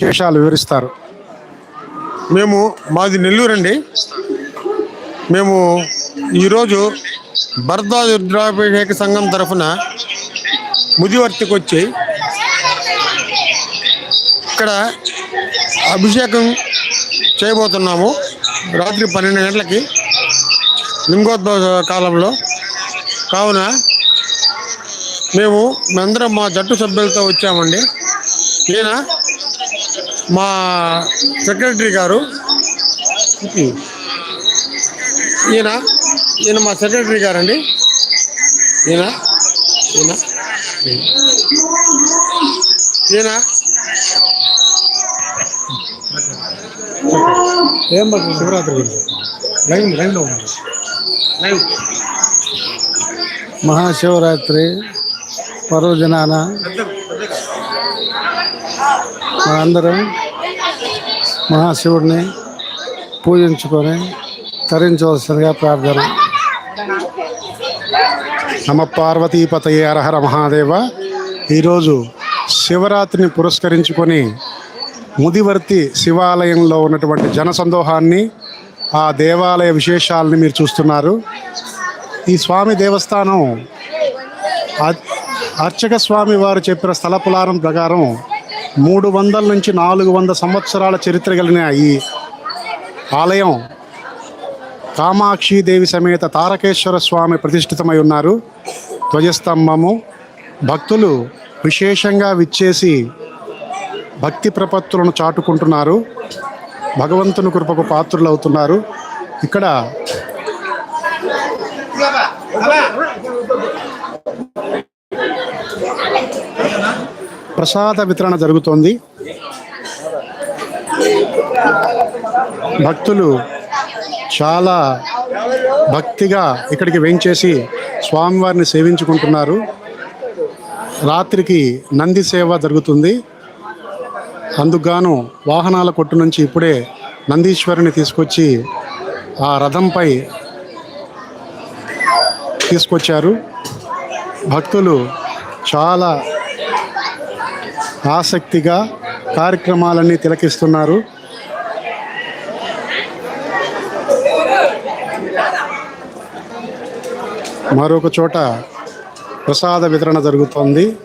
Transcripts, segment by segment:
విశేషాలు వివరిస్తారు. మేము మాది నెల్లూరు అండి. మేము ఈరోజు భరద్వా రుద్రాభిషేక సంఘం తరఫున ముదివర్తికి వచ్చి ఇక్కడ అభిషేకం చేయబోతున్నాము. రాత్రి పన్నెండు గంటలకి లింగోద్భవ కాలంలో. కావున మేము మేమందరం మా జట్టు సభ్యులతో వచ్చామండి. ఈయన మా సెక్రటరీ గారు. ఈయన ఈయన మా సెక్రటరీ గారండి. ఈయన ఈయన ఈయన. ఏం భక్తులు శివరాత్రి గురించి. లైన్ లైన్లో ఉంది లైవ్ మహాశివరాత్రి పర్వదినాన మనందరం మహాశివుడిని పూజించుకొని తరించవలసిందిగా ప్రార్థన నమ పార్వతీపతయ అరహర మహాదేవ. ఈరోజు శివరాత్రిని పురస్కరించుకొని ముదివర్తి శివాలయంలో ఉన్నటువంటి జనసందోహాన్ని ఆ దేవాలయ విశేషాలని మీరు చూస్తున్నారు. ఈ స్వామి దేవస్థానం అర్చక స్వామి వారు చెప్పిన స్థల పులారం ప్రకారం మూడు వందల నుంచి నాలుగు వంద సంవత్సరాల చరిత్ర కలిగిన ఈ ఆలయం కామాక్షి దేవి సమేత తారకేశ్వర స్వామి ప్రతిష్ఠితమై ఉన్నారు. ధ్వజస్తంభము భక్తులు విశేషంగా విచ్చేసి భక్తి ప్రపత్తులను చాటుకుంటున్నారు. భగవంతుని కృపకు పాత్రులు అవుతున్నారు ఇక్కడ ప్రసాద వితరణ జరుగుతోంది. భక్తులు చాలా భక్తిగా ఇక్కడికి వేయించేసి స్వామివారిని సేవించుకుంటున్నారు. రాత్రికి నంది సేవ జరుగుతుంది. అందుకుగాను వాహనాల కొట్టు నుంచి ఇప్పుడే నందీశ్వరుని తీసుకొచ్చి ఆ రథంపై తీసుకొచ్చారు. భక్తులు చాలా ఆసక్తిగా కార్యక్రమాలన్నీ తిలకిస్తున్నారు. మరొక చోట ప్రసాద వితరణ జరుగుతోంది.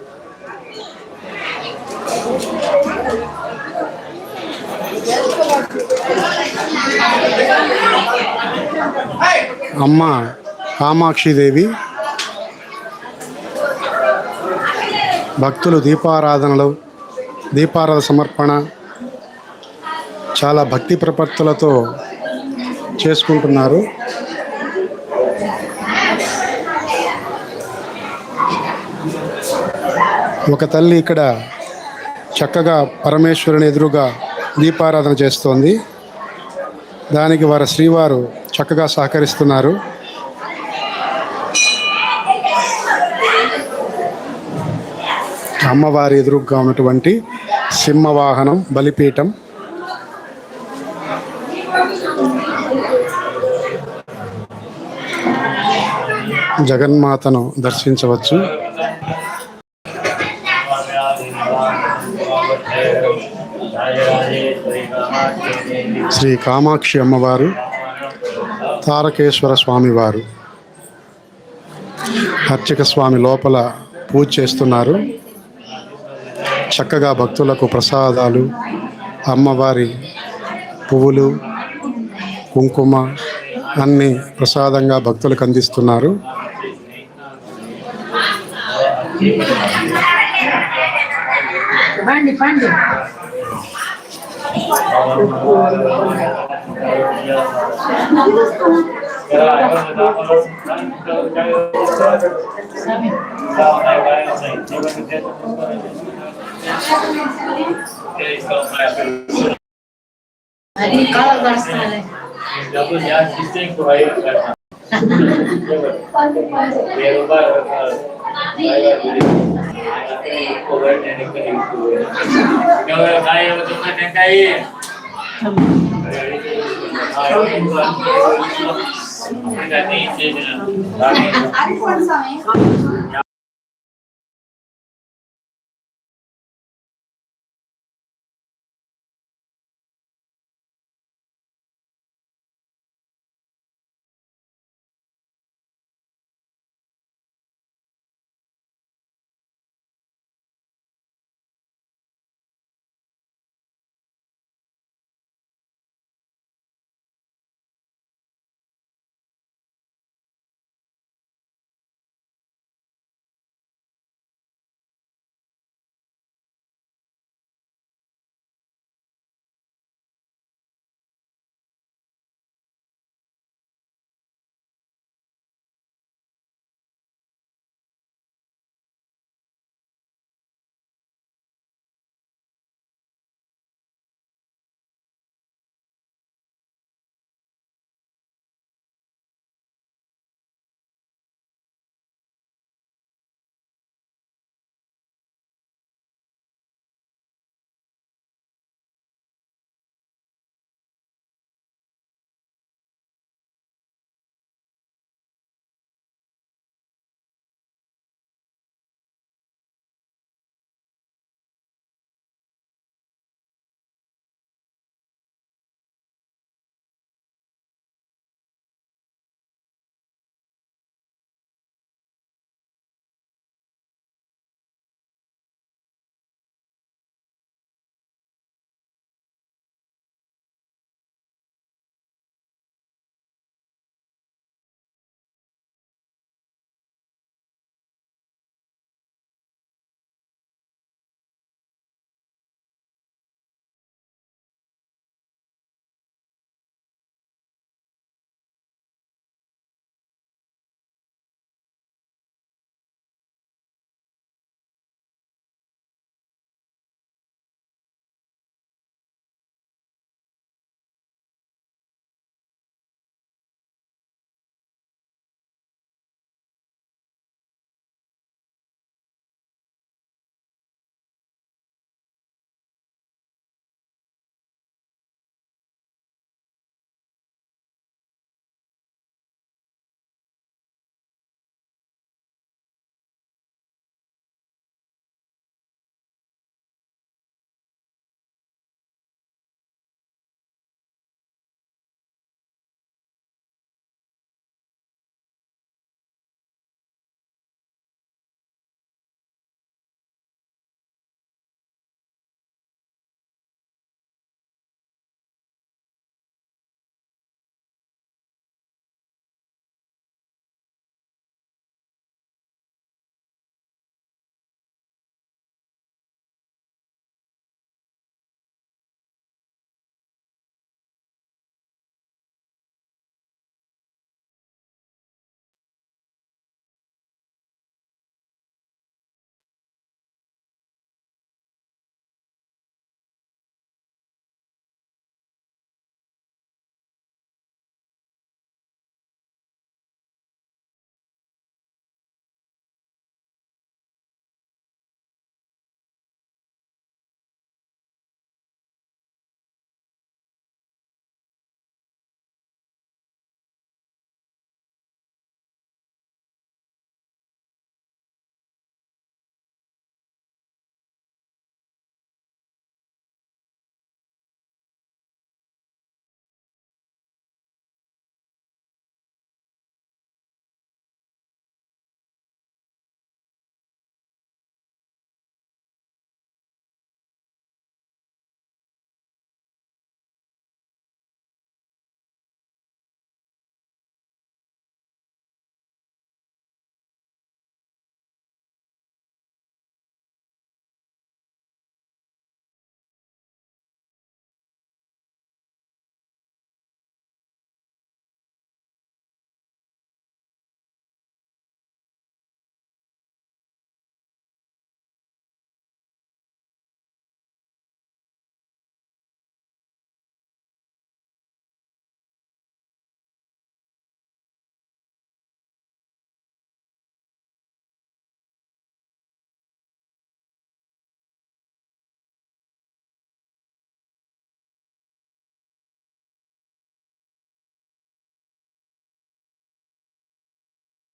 అమ్మ కామాక్షిదేవి భక్తులు దీపారాధనలు దీపారాధన సమర్పణ చాలా భక్తి ప్రపత్తులతో చేసుకుంటున్నారు. ఒక తల్లి ఇక్కడ చక్కగా పరమేశ్వరుని ఎదురుగా దీపారాధన చేస్తోంది. దానికి వారి శ్రీవారు చక్కగా సహకరిస్తున్నారు. అమ్మవారి ఎదురుగా ఉన్నటువంటి సింహవాహనం బలిపీఠం. జగన్మాతను దర్శించవచ్చు. శ్రీ కామాక్షి అమ్మవారు తారకేశ్వర స్వామివారు. అర్చక స్వామి లోపల పూజ చేస్తున్నారు. చక్కగా భక్తులకు ప్రసాదాలు అమ్మవారి పువ్వులు కుంకుమ అన్ని ప్రసాదంగా భక్తులకు అందిస్తున్నారు. अरे काला बरसा है जब यार किसने कोई करना ये बार कोवर ने निकली कोवर काय होतं पण काय अरे नाही ते ना